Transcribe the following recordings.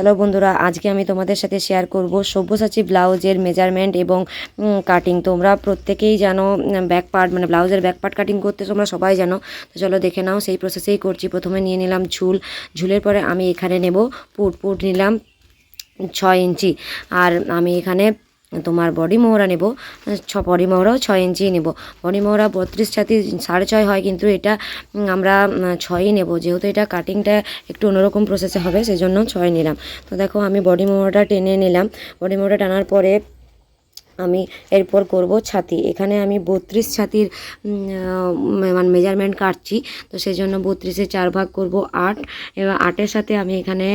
চলো বন্ধুরা, আজকে আমি তোমাদের সাথে শেয়ার করব সব্যসাচী ব্লাউজের মেজারমেন্ট এবং কাটিং তোমরা প্রত্যেকেই জানো ব্যাক পার্ট মানে ব্লাউজের ব্যাক পার্ট কাটিং করতে তোমরা সবাই জানো। তো চলো দেখে নাও, সেই প্রসেসেই করছি। প্রথমে নিয়ে নিলাম ঝুল। ঝুলের পরে আমি এখানে নেব পুট পুট নিলাম ছয় ইঞ্চি। আর আমি এখানে তোমার বডি মোহরা নেব। ছ বডি মোহরাও ছয় ইঞ্চি নেব। বডি মোহরা বত্রিশ ছাতি সাড়ে ছয় হয়, কিন্তু এটা আমরা ছয়ই নেব। যেহেতু এটা কাটিংটা একটু অন্যরকম প্রসেসে হবে, সেজন্য ছয় নিলাম। তো দেখো, আমি বডি মোহরাটা টেনে নিলাম। বডি মোহরা টানার পরে আমি এরপর করব ছাতি। এখানে আমি বত্রিশ ছাতির মানে মেজারমেন্ট কাটছি। তো সেই জন্য বত্রিশে চার ভাগ করব আট। এবার আটের সাথে আমি এখানে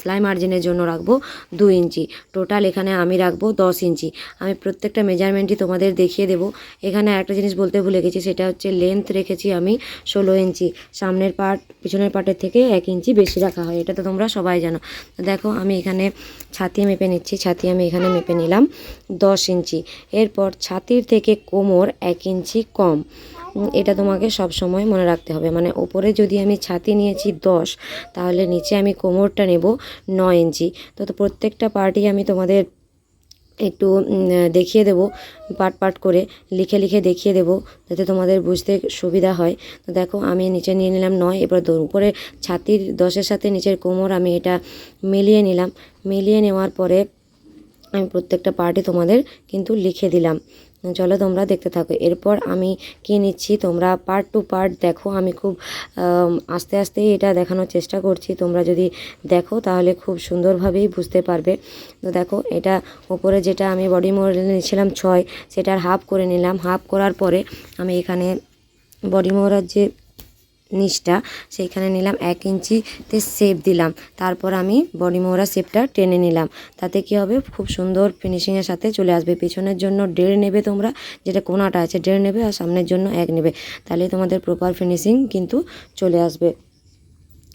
সেলাই মার্জিনের জন্য রাখব দু ইঞ্চি। টোটাল এখানে আমি রাখব দশ ইঞ্চি। আমি প্রত্যেকটা মেজারমেন্টই তোমাদের দেখিয়ে দেবো। এখানে একটা জিনিস বলতে ভুলে গেছি, সেটা হচ্ছে লেন্থ রেখেছি আমি ষোলো ইঞ্চি। সামনের পার্ট পিছনের পার্টের থেকে এক ইঞ্চি বেশি রাখা হয়, এটা তো তোমরা সবাই জানো। দেখো, আমি এখানে ছাতি মেপে নিচ্ছি, ছাতি আমি এখানে মেপে নিলাম দশ ইঞ্চি। এরপর ছাতির থেকে কোমর এক ইঞ্চি কম। এটা তোমাকে সব সময় মনে রাখতে হবে। মানে ওপরে যদি আমি ছাতি নিয়েছি দশ, তাহলে নিচে আমি কোমরটা নেব নয় ইঞ্চি। তো প্রত্যেকটা পার্টি আমি তোমাদের একটু দেখিয়ে দেবো, পার্ট পার্ট করে লিখে লিখে দেখিয়ে দেবো, যাতে তোমাদের বুঝতে সুবিধা হয়। তো দেখো, আমি নিচে নিয়ে নিলাম নয় এবার উপরে ছাতির দশের সাথে নিচের কোমর আমি এটা মিলিয়ে নিলাম। মিলিয়ে নেওয়ার পরে আমি প্রত্যেকটা পার্টই তোমাদের কিন্তু লিখে দিলাম। চলো তোমরা দেখতে থাকো। এরপর আমি কি নিচ্ছি? তোমরা পার্ট টু পার্ট দেখো। আমি খুব আস্তে আস্তেই এটা দেখানোর চেষ্টা করছি। তোমরা যদি দেখো তাহলে খুব সুন্দরভাবেই বুঝতে পারবে। তো দেখো, এটা ওপরে যেটা আমি বডি মডেল নিয়েছিলাম ছয়, সেটার হাফ করে নিলাম। হাফ করার পরে আমি এখানে বডি মোহরার যে নিচটা, সেইখানে নিলাম এক ইঞ্চিতে শেপ দিলাম। তারপর আমি বডি মোহরা শেপটা টেনে নিলাম। তাতে কি হবে? খুব সুন্দর ফিনিশিংয়ের সাথে চলে আসবে। পেছনের জন্য দেড় নেবে তোমরা, যেটা কোনাটা আছে দেড় নেবে আর সামনের জন্য এক নেবে। তাহলে তোমাদের প্রপার ফিনিশিং কিন্তু চলে আসবে।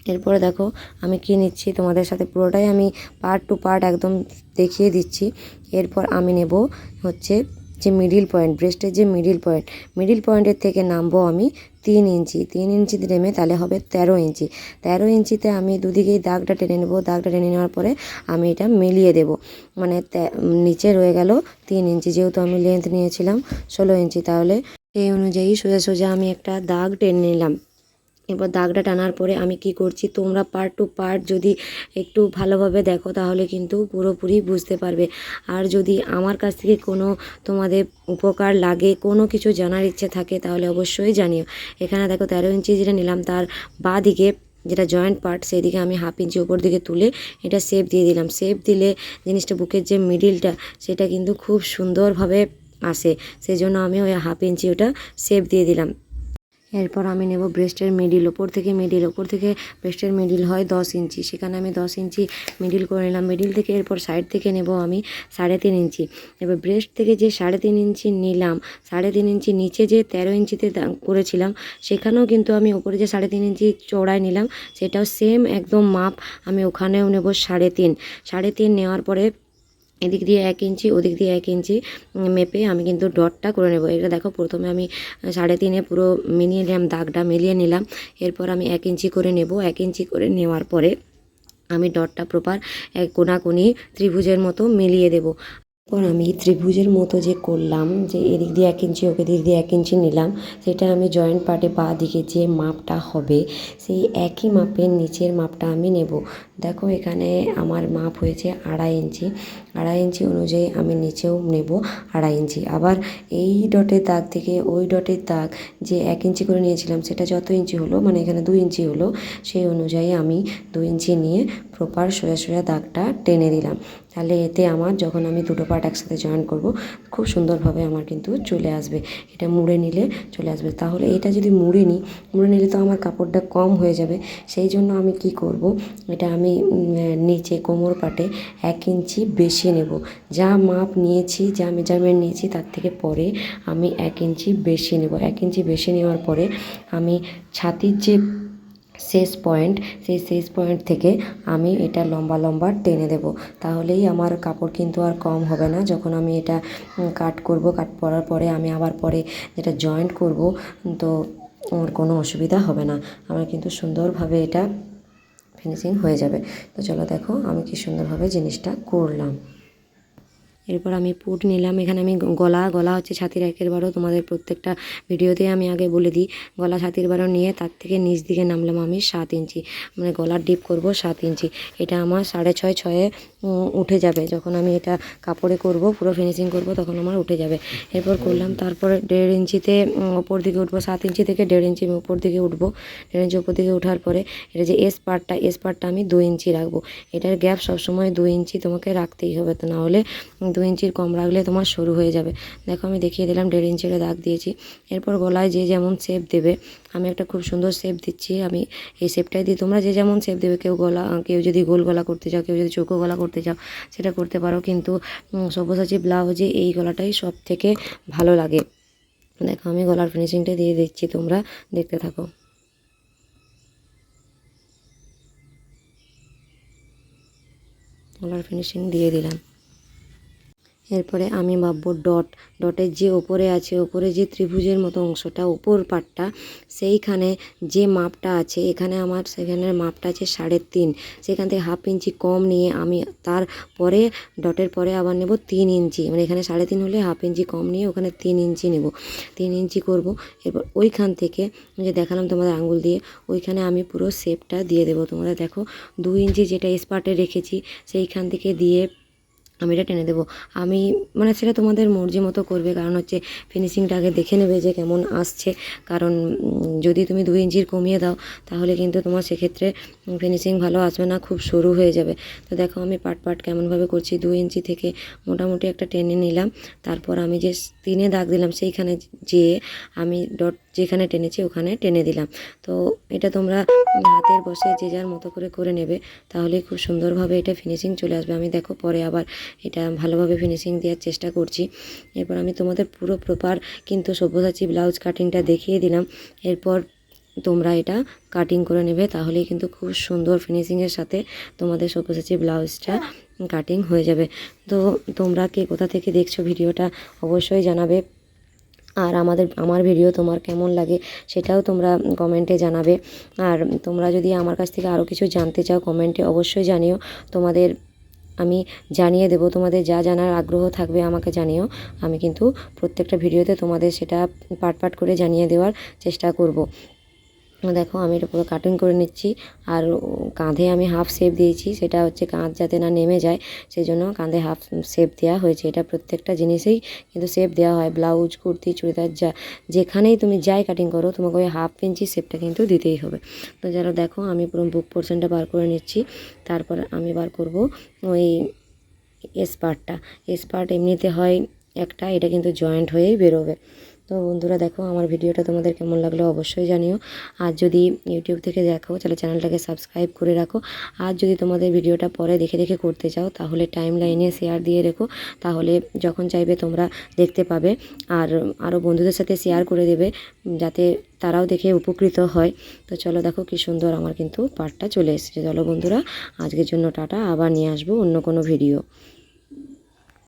এরপরে দেখো, আমি কি নিচ্ছি তোমাদের সাথে? পুরোটাই আমি পার্ট টু পার্ট একদম দেখিয়ে দিচ্ছি। এরপর আমি নেব হচ্ছে যে মিডিল পয়েন্ট ব্রেস্টের যে মিডিল পয়েন্ট মিডিল পয়েন্টের থেকে নামবো আমি তিন ইঞ্চি। তিন ইঞ্চি নেমে তাহলে হবে তেরো ইঞ্চি। তেরো ইঞ্চিতে আমি দুদিকেই দাগটা টেনে নেব। দাগটা টেনে নেওয়ার পরে আমি এটা মিলিয়ে দেব। মানে নিচে রয়ে গেল তিন ইঞ্চি যেহেতু আমি লেন্থ নিয়েছিলাম, ষোলো ইঞ্চি। তাহলে সেই অনুযায়ী সোজা সোজা আমি একটা দাগ টেনে নিলাম। এবার দাগটা টানার পরে আমি কি করছি, তোমরা পার্ট টু পার্ট যদি একটু ভালোভাবে দেখো তাহলে কিন্তু পুরোপুরি বুঝতে পারবে। আর যদি আমার কাছ থেকে কোনো তোমাদের উপকার লাগে, কোনো কিছু জানার ইচ্ছে থাকে তাহলে অবশ্যই জানিও। এখানে দেখো তেরো ইঞ্চি যেটা নিলাম তার বা দিকে যেটা জয়েন্ট পার্ট সেই দিকে আমি হাফ ইঞ্চি ওপর দিকে তুলে এটা শেপ দিয়ে দিলাম। শেপ দিলে জিনিসটা বুকের যে মিডিলটা সেটা কিন্তু খুব সুন্দরভাবে আসে। সেই জন্য আমি ওই হাফ ইঞ্চি ওটা শেপ দিয়ে দিলাম। এরপর আমি নেব ব্রেস্টের মিডিল, ওপর থেকে মিডিল, ওপর থেকে ব্রেস্টের মিডিল হয় দশ ইঞ্চি। সেখানে আমি দশ ইঞ্চি মিডিল করে নিলাম। মিডিল থেকে এরপর সাইড থেকে নেব আমি সাড়ে তিন ইঞ্চি। এবার ব্রেস্ট থেকে যে সাড়ে তিন ইঞ্চি নিলাম, সাড়ে তিন ইঞ্চি নিচে যে তেরো ইঞ্চিতে করেছিলাম, সেখানেও কিন্তু আমি ওপরে যে সাড়ে তিন ইঞ্চি চৌড়ায় নিলাম, সেটাও সেম একদম মাপ আমি ওখানেও নেব সাড়ে তিন। সাড়ে তিন নেওয়ার পরে এদিক দিয়ে এক ইঞ্চি, ওদিক দিয়ে এক ইঞ্চি মেপে আমি কিন্তু ডটটা করে নেব। এটা দেখো, প্রথমে আমি সাড়ে তিনে পুরো মিলিয়ে নিলাম, দাগটা মিলিয়ে নিলাম। এরপর আমি এক ইঞ্চি করে নেব। এক ইঞ্চি করে নেওয়ার পরে আমি ডটটা প্রপার এক কোনাকুনি ত্রিভুজের মতো মিলিয়ে দেব। এরপর আমি ত্রিভুজের মতো যে করলাম, যে এদিক দিয়ে এক ইঞ্চি, ওকে দিক দিয়ে এক ইঞ্চি নিলাম, সেটা আমি জয়েন্ট পার্টে বা দিকে যে মাপটা হবে, সেই একই মাপের নিচের মাপটা আমি নেব। দেখো এখানে আমার মাপ হয়েছে আড়াই ইঞ্চি। আড়াই ইঞ্চি অনুযায়ী আমি নিচেও নেব আড়াই ইঞ্চি। আবার এই ডটের দাগ থেকে ওই ডটের দাগ যে এক ইঞ্চি করে নিয়েছিলাম, সেটা যত ইঞ্চি হলো মানে এখানে দুই ইঞ্চি হলো, সেই অনুযায়ী আমি দুই ইঞ্চি নিয়ে প্রপার সোজা সোজা দাগটা টেনে দিলাম। তাহলে এতে আমার যখন আমি দুটো পার্ট একসাথে জয়েন করব, খুব সুন্দরভাবে আমার কিন্তু চলে আসবে। এটা মুড়ে নিলে চলে আসবে। তাহলে এটা যদি মুড়ে নিই, মুড়ে নিলে তো আমার কাপড়টা কম হয়ে যাবে। সেই জন্য আমি কি করব, এটা আমি নিচে কোমর পাটে এক ইঞ্চি বেশি নেব। যা মাপ নিয়েছি, যা মেজারমেন্ট নিয়েছি, তার থেকে পরে আমি এক ইঞ্চি বেশি নেব। এক ইঞ্চি বেশি নেওয়ার পরে আমি ছাতির যে শেষ পয়েন্ট, সেই শেষ পয়েন্ট থেকে আমি এটা লম্বা লম্বা টেনে দেব। তাহলেই আমার কাপড় কিন্তু আর কম হবে না। যখন আমি এটা কাট করব, কাট করার পরে আমি আবার পরে যেটা জয়েন্ট করব, তো আমার কোনো অসুবিধা হবে না। আমার কিন্তু সুন্দরভাবে এটা ফিনিশিং হয়ে যাবে। তো চলো দেখো আমি কি সুন্দরভাবে জিনিসটা করলাম। এরপর আমি পুট নিলাম। এখানে আমি গলা গলা হচ্ছে ছাতির একের বারও তোমাদের প্রত্যেকটা ভিডিওতে আমি আগে বলে দিই, গলা ছাতির বারও নিয়ে তার থেকে নিচ দিকে নামলাম আমি সাত ইঞ্চি। মানে গলার ডিপ করব সাত ইঞ্চি। এটা আমার সাড়ে ছয়, ছয়ে উঠে যাবে। যখন আমি এটা কাপড়ে করব, পুরো ফিনিশিং করব, তখন আমার উঠে যাবে। এরপর করলাম তারপরে দেড় ইঞ্চিতে ওপর দিকে উঠবো, সাত ইঞ্চি থেকে দেড় ইঞ্চি আমি উপর দিকে উঠবো। দেড় ইঞ্চি উপর দিকে ওঠার পরে এটা যে এস পার্টটা এস পার্টটা আমি দু ইঞ্চি রাখব। এটার গ্যাপ সবসময় দু ইঞ্চি তোমাকে রাখতেই হবে। তো না হলে দু ইঞ্চির কম রাখলে তোমার সরু হয়ে যাবে। দেখো আমি দেখিয়ে দিলাম, দেড় ইঞ্চির দাগ দিয়েছি। এরপর গলায় যে যেমন শেপ দেবে, আমি একটা খুব সুন্দর শেপ দিচ্ছি। আমি এই শেপটাই দিই তোমরা যে যেমন শেপ দেবে, কেউ গলা, কেউ যদি গোল গলা করতে চাও, কেউ যদি চৌকো গলা করতে চাও, সেটা করতে পারো। কিন্তু সব্যসাচী ব্লাউজে এই গলাটাই সব থেকে ভালো লাগে। দেখো আমি গলার ফিনিশিংটা দিয়ে দিচ্ছি, তোমরা দেখতে থাকো। গলার ফিনিশিং দিয়ে দিলাম। এরপরে আমি ভাববো ডট। ডটের যে ওপরে আছে, ওপরে যে ত্রিভুজের মতো অংশটা, ওপর পাটটা, সেইখানে যে মাপটা আছে, এখানে আমার, সেখানের মাপটা আছে সাড়ে তিন। সেখান থেকে হাফ ইঞ্চি কম নিয়ে আমি তার পরে, ডটের পরে আবার নেব তিন ইঞ্চি। মানে এখানে সাড়ে তিন হলে হাফ ইঞ্চি কম নিয়ে ওখানে তিন ইঞ্চি নেব। তিন ইঞ্চি করব। এরপর ওইখান থেকে যে দেখালাম তোমাদের আঙুল দিয়ে, ওইখানে আমি পুরো শেপটা দিয়ে দেবো। তোমরা দেখো, দু ইঞ্চি যেটা স্পার্টে রেখেছি, সেইখান থেকে দিয়ে আমি এটা টেনে দেবো। আমি মানে সেটা তোমাদের মর্জি মতো করবে, কারণ হচ্ছে ফিনিশিংটা আগে দেখে নেবে যে কেমন আসছে। কারণ যদি তুমি দুই ইঞ্চির কমিয়ে দাও, তাহলে কিন্তু তোমার সেক্ষেত্রে ফিনিশিং ভালো আসবে না, খুব সরু হয়ে যাবে। তো দেখো, আমি পাট পাট কেমনভাবে করছি। দুই ইঞ্চি থেকে মোটামুটি একটা টেনে নিলাম। তারপর আমি যে তিনে দাগ দিলাম, সেইখানে যেয়ে আমি ডট যেখানে টেনেছি ওখানে টেনে দিলাম। তো এটা তোমরা হাতের বসে যে যার মতো করে করে নেবে, তাহলে খুব সুন্দরভাবে এটা ফিনিশিং চলে আসবে। আমি দেখো পরে আবার এটা ভালোভাবে ফিনিশিং দেওয়ার চেষ্টা করছি। এরপর আমি তোমাদের পুরো প্রপার কিন্তু সব্যসাচী ব্লাউজ কাটিংটা দেখিয়ে দিলাম। এরপর তোমরা এটা কাটিং করে নেবে, তাহলেই কিন্তু খুব সুন্দর ফিনিশিংয়ের সাথে তোমাদের সব্যসাচী ব্লাউজটা কাটিং হয়ে যাবে। তো তোমরা কে কোথা থেকে দেখছ ভিডিওটা অবশ্যই জানাবে। আর আমাদের, আমার ভিডিও তোমার কেমন লাগে সেটাও তোমরা কমেন্টে জানাবে। আর তোমরা যদি আমার কাছ থেকে আরও কিছু জানতে চাও কমেন্টে অবশ্যই জানিও। তোমাদের, আমি জানিয়ে দেব, তোমাদের যা জানার আগ্রহ থাকবে আমাকে জানিও। আমি কিন্তু প্রত্যেকটা ভিডিওতে তোমাদের সেটা পাট পাট করে জানিয়ে দেওয়ার চেষ্টা করব। দেখো, আমি এটা পুরো কাটিং করে নিচ্ছি। আর কাঁধে আমি হাফ শেপ দিয়েছি। সেটা হচ্ছে কাঁধ যাতে না নেমে যায় সেই জন্য কাঁধে হাফ শেপ দেওয়া হয়েছে। এটা প্রত্যেকটা জিনিসেই কিন্তু শেপ দেওয়া হয়। ব্লাউজ কুর্তি, চুড়িদার, যা, যেখানেই তুমি যাই কাটিং করো, তোমাকে ওই হাফ ইঞ্চি শেপটা কিন্তু দিতেই হবে। তো যারা দেখো, আমি পুরো বুক পোর্শনটা বার করে নিচ্ছি। তারপর আমি বার করব ওই এসপার্টটা এসপার্ট এমনিতে হয় একটা, এটা কিন্তু জয়েন্ট হয়েই বেরোবে। তো বন্ধুরা দেখো, আমার ভিডিওটা তোমাদের কেমন লাগল অবশ্যই জানিও। আর যদি ইউটিউব থেকে দেখো, তাহলে চ্যানেলটাকে সাবস্ক্রাইব করে রাখো। আর যদি তোমাদের ভিডিওটা পরে দেখে দেখে করতে চাও, তাহলে টাইম লাইনে শেয়ার দিয়ে রেখো। তাহলে যখন চাইবে তোমরা দেখতে পাবে। আর আরও বন্ধুদের সাথে শেয়ার করে দেবে, যাতে তারাও দেখে উপকৃত হয়। তো চলো দেখো, কি সুন্দর আমার কিন্তু পার্টটা চলে এসেছে। চলো বন্ধুরা, আজকের জন্য টাটা। আবার নিয়ে আসব অন্য কোনো ভিডিও